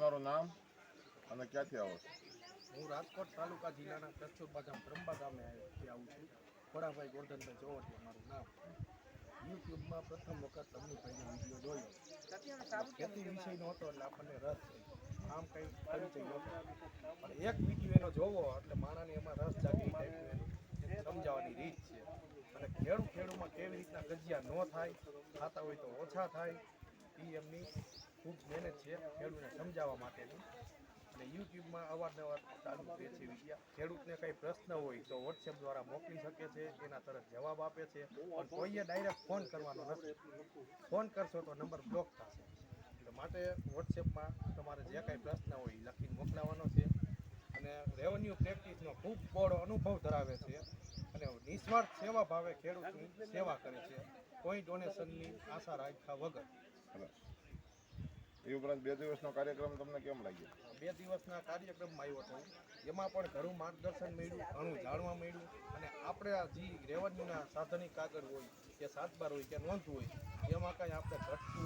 તમારું નામ અને ક્યાંથી આવો છો? હું રાજકોટ તાલુકા જિલ્લાના કચ્છોબા ગામ ત્રંબા ગામે આવું છું. ખોડાભાઈ ગોરધનભાઈ ચોવટી મારું નામ. યુટ્યુબમાં પ્રથમ વખત અમનીભાઈનો વીડિયો જોયો. ખેતી વિષયનો હતો એટલે આપણને રસ આમ કંઈ પરિચય નહોતો. પણ એક વીડિયો એનો જોવો એટલે માણસને એમાં રસ જાગી સમજાવવાની રીત છે. અને ખેડૂ ખેડૂમાં કેવી રીતના ગજિયા ન થાય, ખાતા હોય તો ઓછા થાય એ એમની ખૂબ મહેનત છે ખેડૂતને સમજાવવા માટેની. અને યુટ્યુબમાં અવારનવાર ચાલુ કરે છે વિડીયા. ખેડૂતને કંઈ પ્રશ્ન હોય તો વોટ્સએપ દ્વારા મોકલી શકે છે, એના તરત જવાબ આપે છે. પણ કોઈએ ડાયરેક્ટ ફોન કરવાનો નથી. ફોન કરશો તો નંબર બ્લોક થશે. એટલે માટે વોટ્સએપમાં તમારે જે કાંઈ પ્રશ્ન હોય એ લખીને મોકલાવાનો છે. અને રેવન્યુ પ્રેક્ટિસનો ખૂબ બહોળો અનુભવ ધરાવે છે. અને નિસ્વાર્થ સેવા ભાવે ખેડૂતની સેવા કરે છે. કોઈ ડોનેશનની આશા રાખ્યા વગર. એ ઉપરાંત બે દિવસનો કાર્યક્રમ તમને કેમ લાગ્યો? બે દિવસના કાર્યક્રમમાં આવ્યો હતો. એમાં પણ ઘણું માર્ગદર્શન મળ્યું, ઘણું જાણવા મળ્યું. અને આપણે જે રેવન્યુના સાધનિક કાગળ હોય કે સાતબાર હોય કે નોંધ હોય, એમાં કાંઈ આપણે ઘટતું